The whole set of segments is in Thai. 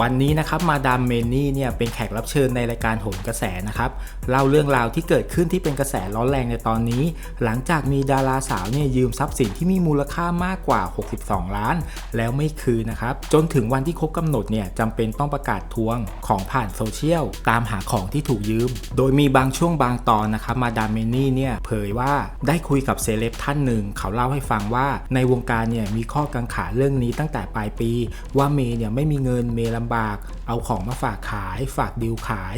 วันนี้นะครับมาดามเมนี่เนี่ยเป็นแขกรับเชิญในรายการโหนกระแสนะครับเล่าเรื่องราวที่เกิดขึ้นที่เป็นกระแสร้อนแรงในตอนนี้ หลังจากมีดาราสาวเนี่ยยืมทรัพย์สินที่มีมูลค่ามากกว่า 62 ล้าน แล้วไม่คืนนะครับจนถึงวันที่ครบกำหนดเนี่ยจำเป็นต้องประกาศทวงของผ่านโซเชียลตามหาของที่ถูกยืม โดยมีบางช่วงบางตอนนะครับมาดามเมนี่เนี่ยเผยว่าได้คุยกับเซเลบท่านหนึ่งเขาเล่าให้ฟังว่าในวงการเนี่ยมีข้อกังขาเรื่องนี้ตั้งแต่ปลายปี ว่าเมย์เนี่ยไม่มีเงินเมย์ลำบาก เอาของมาฝากขาย ฝากดิวขาย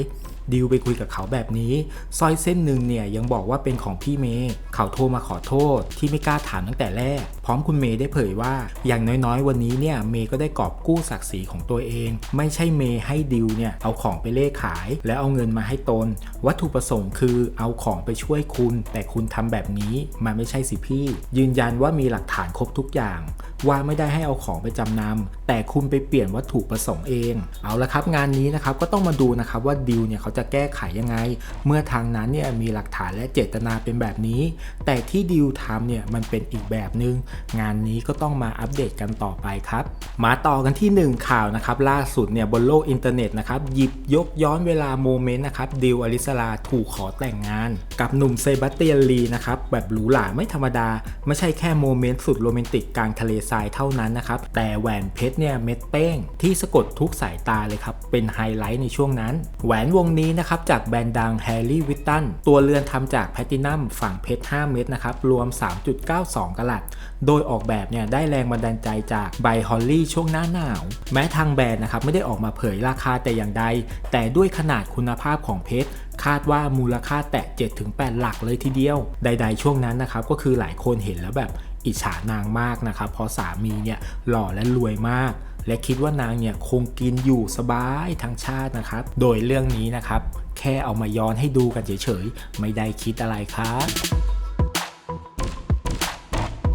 ดิวไปคุยกับเขาแบบนี้สร้อยเส้นหนึ่งเนี่ยยังบอกว่าเป็นของพี่เมย์เขาโทรมาขอโทษที่ไม่กล้าถามตั้งแต่แรก พร้อมคุณเมย์ได้เผยว่า อย่างน้อยๆ วันนี้เนี่ยเมย์ก็ได้กอบกู้ศักดิ์ศรีของตัวเอง ไม่ใช่เมย์ให้ดิวเนี่ยเอาของไปเล่ขาย แล้วเอาเงินมาให้ตน วัตถุประสงค์คือเอาของไปช่วยคุณ แต่คุณทำแบบนี้มันไม่ใช่สิพี่ ยืนยันว่ามีหลักฐานครบทุกอย่าง ว่าไม่ได้ให้เอาของไปจำนำแต่คุณไปเปลี่ยนวัตถุประสงค์เอง เอาละครับงานนี้นะครับก็ต้องมาดูนะครับว่าดิวเนี่ยเขาจะแก้ไขยังไง เมื่อทางนั้นเนี่ยมีหลักฐานและเจตนาเป็นแบบนี้ แต่ที่ดิวทำเนี่ยมันเป็นอีกแบบนึง งานนี้ก็ต้องมาอัปเดตกันต่อไปครับมาต่อกันที่ 1 ข่าวนะครับล่าสุดเนี่ยบนโลกอินเทอร์เน็ตนะครับหยิบยกย้อนเวลาโมเมนต์นะครับดิวอลิสลาถูกขอแต่งงาน กับหนุ่มเซบาสเตียนลีนะครับแบบหรูหราไม่ธรรมดา ไม่ใช่แค่โมเมนต์สุดโรแมนติกกลางทะเลทรายเท่านั้นนะครับ แต่แหวนเพชรเนี่ยเม็ดเป้งที่สะกดทุกสายตาเลยครับ เป็นไฮไลท์ในช่วงนั้น แหวนวงนี้นะครับจากแบรนด์ดังแฮร์รี่วิตตันตัวเรือนทำจากแพลตินัมฝั่งเพชร 5 เม็ดนะครับ รวม 3.92 กะลัด โดยออกแบบเนี่ยได้แรงบันดาลใจจากใบฮอลลี่ช่วงหน้าหนาว แม้ทางแบรนด์นะครับไม่ได้ออกมาเผยราคาแต่อย่างใด แต่ด้วยขนาดคุณภาพของเพชรคาดว่ามูลค่าแตะ 7-8 หลักเลยทีเดียว ใด ๆ ช่วงนั้นนะครับ ก็คือหลายคนเห็นแล้วแบบ อิจฉานางมากนะครับเพราะสามีเนี่ยหล่อและรวยมาก และคิดว่านางเนี่ยคงกินอยู่สบายทั้งชาตินะครับ โดยเรื่องนี้นะครับ แค่เอามาย้อนให้ดูกันเฉยๆ ไม่ได้คิดอะไรครับ